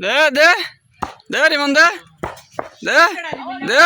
দে দে দে রিমন, দে দে দে।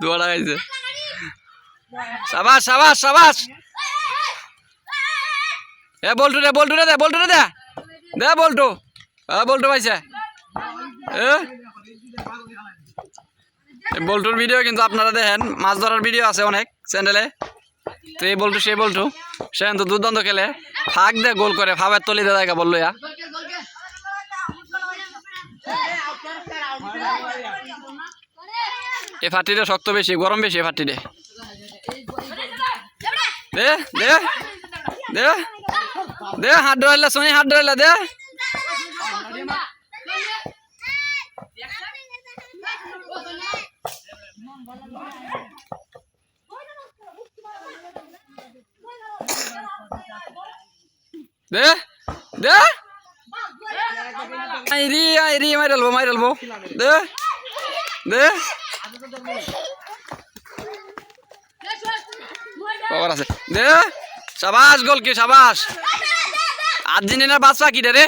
দোয়া লাগাইছে সাবাস সাবাস সাবাস। এ, বল্টু দে বল্টু দে বল্টু দে দে। বল্টু। এ বল্টু পাইছে। এ? বল্টুর ভিডিও কিন্তু আপনারা দেখেন। মাছ ধরার ভিডিও আছে অনেক চ্যানেলে তো এই বল্টু সেই বল্টু। সে কিন্তু দুর্দান্ত খেলে। ফাঁক দে, গোল করে। ফাঁপের তলি দে জায়গা বলল ইয়া। এ ফাটিতে শক্ত বেশি, গরম বেশি এ ফাটিতে দে দে দে দে, হাত ধরাইলা, সোনি, হাত ধরাইলা, দে। দে দে। আইরি আইরি মাইরালবো মাইরালবো দে দে। খবর আছে। দে, সাবাস, গোল কি সাবাস। আর্জেন্টিনার বাদশা কি রে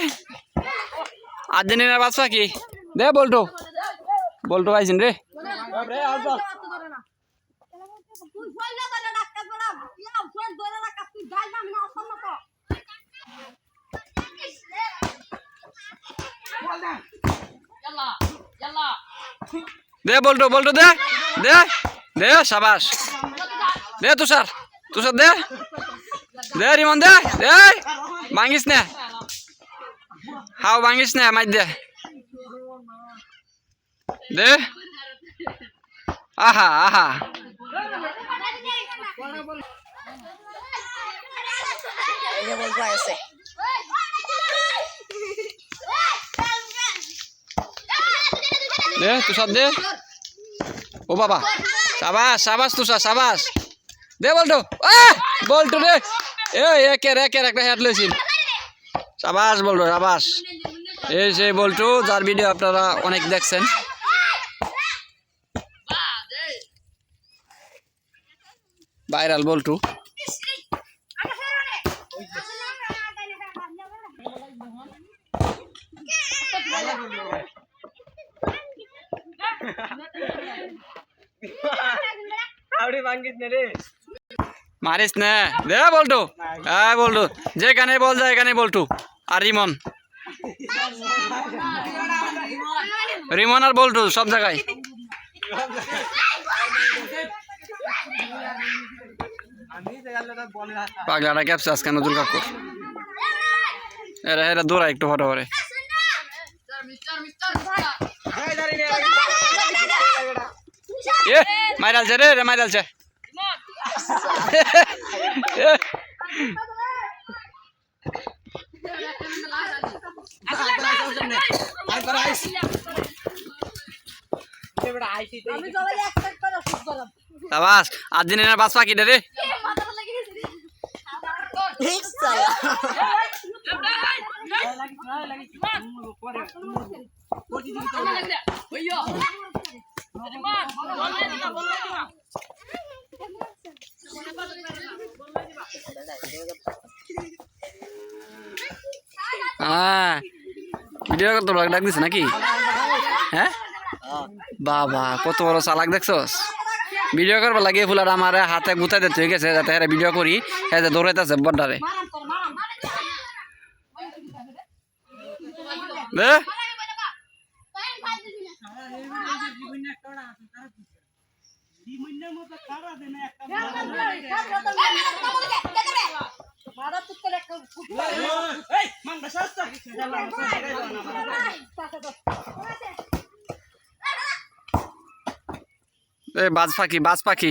আর্জেন্টিনার বাদশা কি? দে, বলটো। বলটো আইছেন রে। দে বলটো বলটো দে দে দে, সাবাস। দে তুষার তুষার দে। দে রিমন দে দে ভাঙিস না। হাও ভাঙিস না মাই দে। দে। আহা আহা। দে, তুষার দে। ও বাবা, সাবাস সাবাস তুষার, সাবাস। দে বলটো বলটো রে। এ একের একের একটা হেড লইছিল। সাবাস বলটো, সাবাস। এই সেই বলটু, যার ভিডিও আপনারা অনেক দেখছেন। ভাইরাল বলটু। মারিস না। দে বলটু। হ্যাঁ বলটু যেখানে বল যায় এখানে বলটু। আর রিমন। রিমন আর বলটু সব জায়গায়। পাগলাটা ক্যাপসে আজকে নতুন কাকুর এরা এরা দৌড়া একটু ফটো করে এ মাইরালছে রে রে মাইরালছে সাবাস আজ দিনের বাস পাখি রে। ভিডিও করতে ব্লগ ডাক দিছে নাকি? হ্যাঁ? বাবা, কত বড় চালাক দেখছস? ভিডিও করবার লাগে ফুলার আমার হাতে গুতাই দিতে হয়ে গেছে যাতে হ্যাঁ ভিডিও করি হ্যাঁ দৌড়াইতেছে বড্ডারে। দে। মারা পাখি বাজ একটা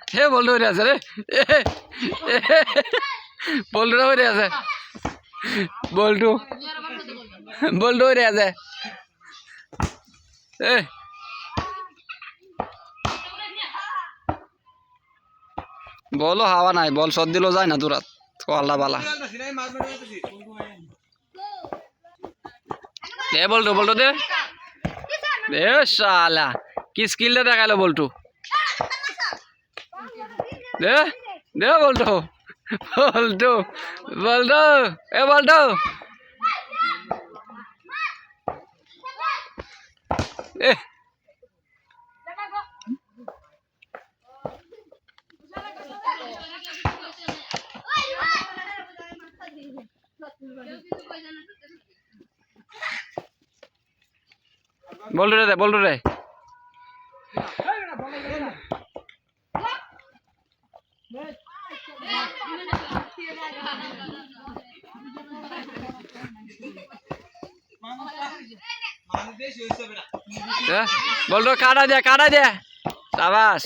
হে বলটু হয়ে আছে রে। বলটুটা হয়ে আছে। বলটু। বলটু হয়ে আছে। এ। বলো হাওয়া নাই, বল সদ দিলেও যায় না দূরাত আল্লাহ বালা। দে বলটু বলটু দে। শালা, কি স্কিলটা দেখাল বলটু। দে দে বলটু বলটু বলটু এ বলটু এ। বলটু রে বলটু রে। দে বলটু কাটা দে কাটা দে। সাবাস।